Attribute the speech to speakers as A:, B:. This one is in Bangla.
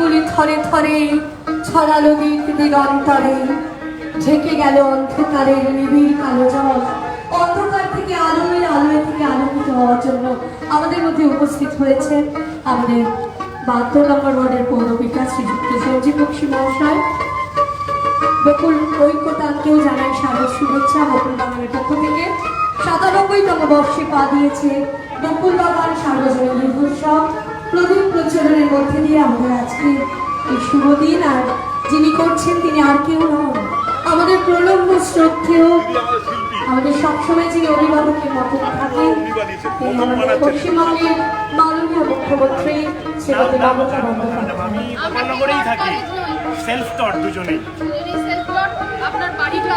A: পাপড়িগুলি থরে থরে ছড়ালো দিক দিগন্তরে। ঢেকে গেল অন্ধকারের নিবিড় কালো জল। অন্ধকার থেকে আলোয় আলোয় থেকে আলোকিত হওয়ার জন্য আমাদের মধ্যে উপস্থিত হয়েছে আমাদের বাহাত্তর নম্বর ওয়ার্ডের পৌর বিকাশ শ্রীযুক্ত সঞ্জীব বক্সী মহাশয়। বকুল ঐক্যতাকেও জানাই স্বাগত শুভেচ্ছা বকুল বাগানের পক্ষ থেকে। সাতানব্বইতম বর্ষে পা দিয়েছে বকুল বাগান সার্বজনীন মধ্যে দিয়ে আমাদের আজকে এই শুভ দিন আর যিনি করছেন তিনি আর কেউ নন। আমাদের প্রলম্ব শ্রদ্ধেয় আমাদের সবসময় যিনি অভিভাবকের মতো থাকেন আমাদের পশ্চিমবঙ্গের মাননীয় মুখ্যমন্ত্রী শ্রীমতী মমতা বন্দ্যোপাধ্যায়।
B: সেলফ টট দুজনেই।
C: আপনার বাড়িটা